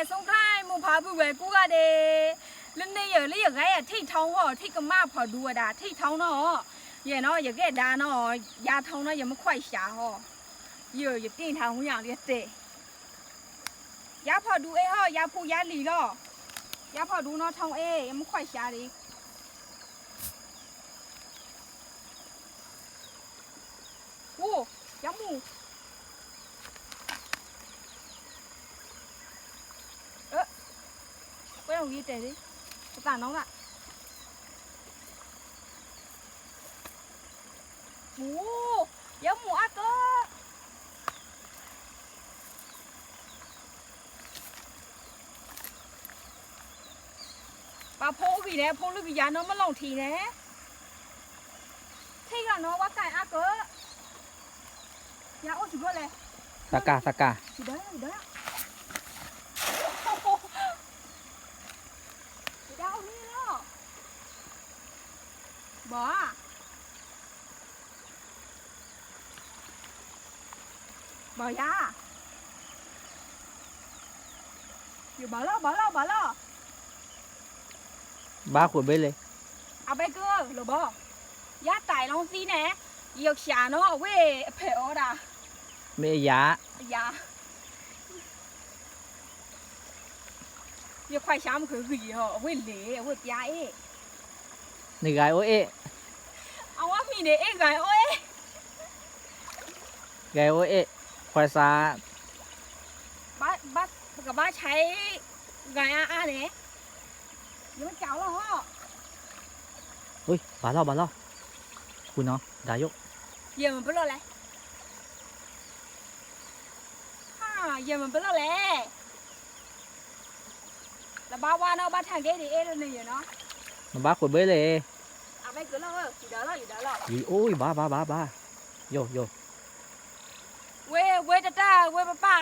ရဲ့ဆုံးခိုင်းမဖာဘူးပဲကိုကတဲ့လနေရလေရကရထိတ်ထောင်းဟောထိတ်ကမဖော်ဒူတာထိတ်ထောင်းတော့ရနော်ရကဲဒါနော်ရာထောင်းတော့ရမခွိုက်ရှာဟောရရတင်ထောင်းဟောင်ရတဲ့ရဖော်ဒူအေဟောရဖူရလီတော့ရဖော်ဒူနော်ထောင်းအေရမခွိုက်ရှာတယ်โอ้ยามูลงยีเตะดิตาน้องละหมูเยี๋ยหมูอ่เก็ปลาโพวีเนี่ยโพลูกวิยาน้องมาลองทีเนี่ยที่กันน้องว่าไก่อาเกอยาโอ้สุดเลยสกาสกาสุดเลยสุดเลยบอบ่ยาอยู่บ่อล่อบ่อล่อบ่อล่อบ้าขวดไปเลยเอาไปเกูหรือบ่ยาไต่ลองซีแหน่ยยกชาเนาะเว้เผาดาเมยายาเยียกควายช้ำคือหีเหรอเว้เหล่เว้ยาเอ๊ này gái ôi ê ông ác mì để ê gái ôi ê gái ôi ê khoai xa ba ba cả ba cháy gái a a đấy nhưng mà cháu là ho ui bà lo bà lo cùi nó đá dốc giờ mình bắt lo lại ha giờ mình bắt lo lại là ba qua nó ba thằng ghé thì ê lên này rồi nó มบ้าขวดเบ้เลยเอาไ่เกลเอออยู่เด้๋ยล่อยู่เด้๋ยล้อโอ้ยบ้าบ้าบ้าบ้าโยโยเว้เว้จ้าจ้าเว้ยป้าป้า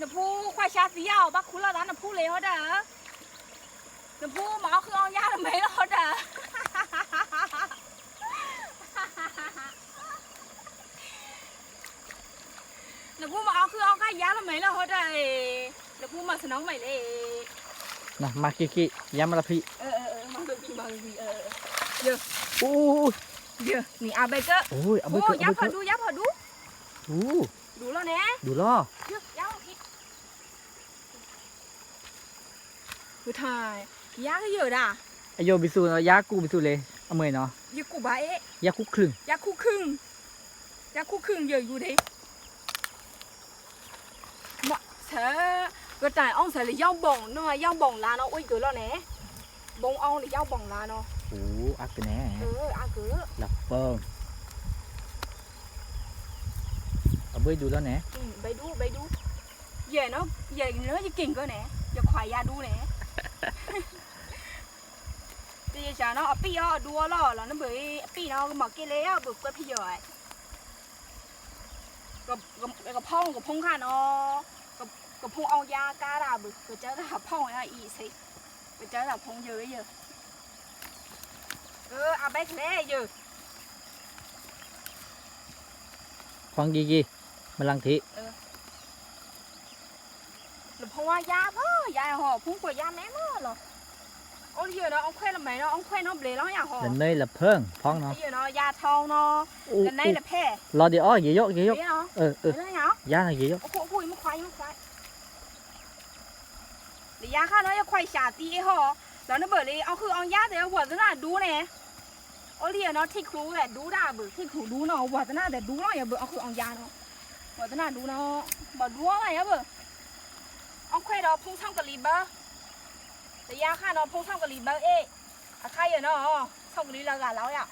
น้พผู้ควายชาสียาวบ้าคุณละร้านน้พผู้เลยเขาเด้อน้พผู้หมาคืออองยาทำไมลเขาเด้อน้พผู้หมาคืออองไกายาทำไมลเขาเด้อน้พผู้มาสนองใหม่เลยนะมาคิคิยามาละพี่บางทีเออเยอะโอ้ยเยอะนี่อาเบเกอร์โอ้ยอาเบเกอร์ยัเอาบบพอดูยับพอดูโอดูแล้วเนะดูแล้วเยอะยับอีกดูทายยักษ์เยอะด่ะไอโยบิสูเนาะยากูบิสูเลยเอาเมยเนาะยักษ์กูบ้าเอ๊ะยาคุกครึ่งยักษ์คูครึ่งยักษ์คูครึ่งเยอะอยู่ดิเหมะเธอก็แต่อ้องเส่เลยย่องบ่องเนาะย่องบ่องลาเนาะอุ้ยดูแล้วเนะบงเอาหรือย้าบองลาเนาะ โอ้อักกันแน่ เอออักเกอหลับเปิ่งเอาไปดูแล้วแน่ไปดูไปดูใหญ่เนาะใหญ่เนื้อจะเก่งก็แน่จะขวายยาดูแน่ตีจ้าเนาะปีอ่ะดูอ่ะแล้วนั่นเบื่อปีเนาะหมอกเแล้วเบุกก็พี่ใหญ่กับกับกับพ่องกับพงข้าเนาะกับกับพงเอายากาดาบุกกเจะกับพ่องอไรอีสิ bây giờ là phong dư ấy giờ cứ à bé ấy giờ phong gì gì mà lăng thị ừ. lục phong hoa giá bơ giá họ phun của giá dạ mẹ mơ rồi ông giờ đó ông khoe là mày nó ông khoe nó bể nó nhà họ lần này là phong phong nó giờ nó giá thâu nó lần này là phe lo đi ó gì dốt gì dốt ừ ừ giá là gì dốt ủa cũng vui mà khoai mà khoai ียค่ะเนาะอย่าควายชาตีเหรอแล้วนั่นเบอร์เลยเอาคือเอายาติเดี๋ยววัวจะน่าดูเนี่ยเอาเรียเนาะที่ครูแต่ดูได้เบอร์ที่ครูดูเนาะหัวจะน่าแต่ดูเนาะอย่าเบอร์เอาคือเอายาเนาะหัวจะน่าดูเนาะบอดูอะไรอ่ะเบอร์เอาควายเราพุ่งช่องกะลีเบอร์เสียข้าเนาะพุ่งช่องกะลีเบอร์เอ๊ะใครอ่อเนาะช่องกะลีเรากะลรวอ่ะ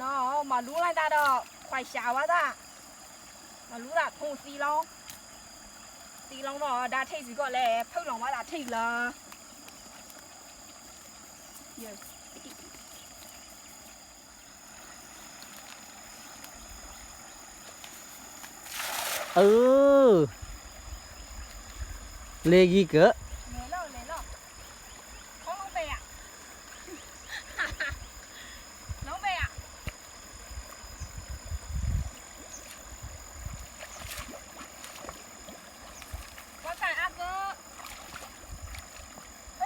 เนาะมาดูอะไรได้ดอก ควายชาวะจ้าารู้ละคงสีลอง สีลองเนาะดาทิ้สิก็อนเลยพิ่งลงมาดาทิ้ละเยอะเออ เลกีเก๋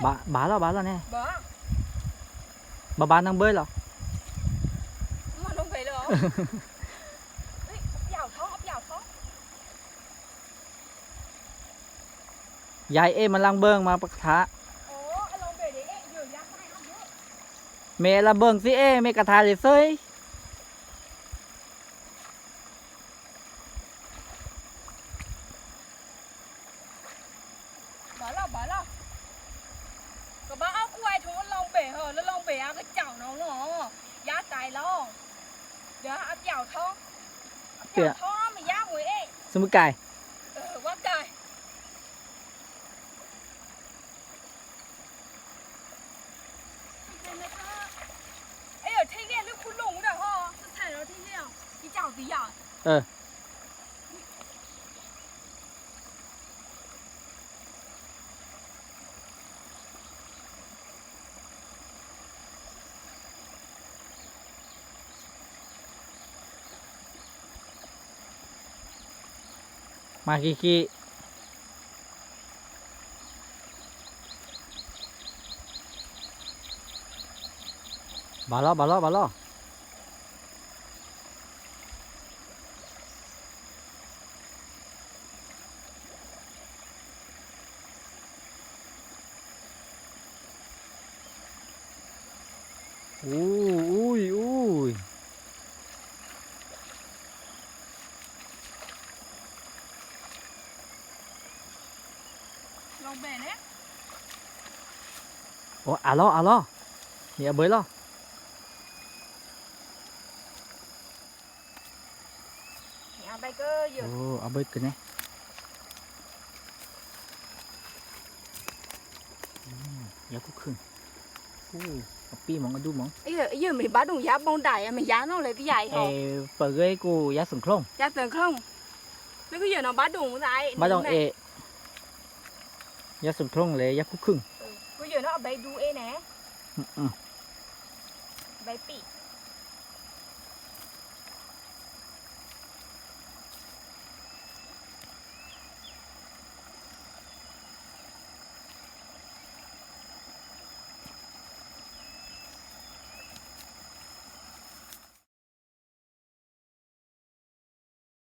bà bà lo bà lo nè bà bà đang bơi lo mà không phải lo dài em mà lang bơi mà bạc thả mẹ là bơi gì em mẹ cả thả để xơi bỏ lo bỏ lo กไว้ทุนลองเบะเหรอแล้วลองเบาก็เจ้าน้องเนอยาตายล่อเดี๋ยวเอาเจ้าท้องเจ้าท้องไม่ย่าหวยสมุกไก่ว่าไก่เอ้ที่เงียลูกคุณลงด้วยฮะส้ายแล้วที่เงียที่เจ้าตีอ่ะเออ makiki balok balok balok Ooh. lồng bè đấy ồ à lo à lo nhẹ bới lo à bay cơ giờ ồ à bay cơ này giá cũng khưng u pi mong du mong ấy giờ mình bắt đồng giá bông đại à, mình giá nó lấy cái dài hả ờ bờ gây của giá sừng không giá sừng không nó cứ giờ nó bắt đồng cái bắt đồng ê ยาสุดทงเลยยาคุกครึ่งกูอยู่นอกใบดูเอ๋นะใบปี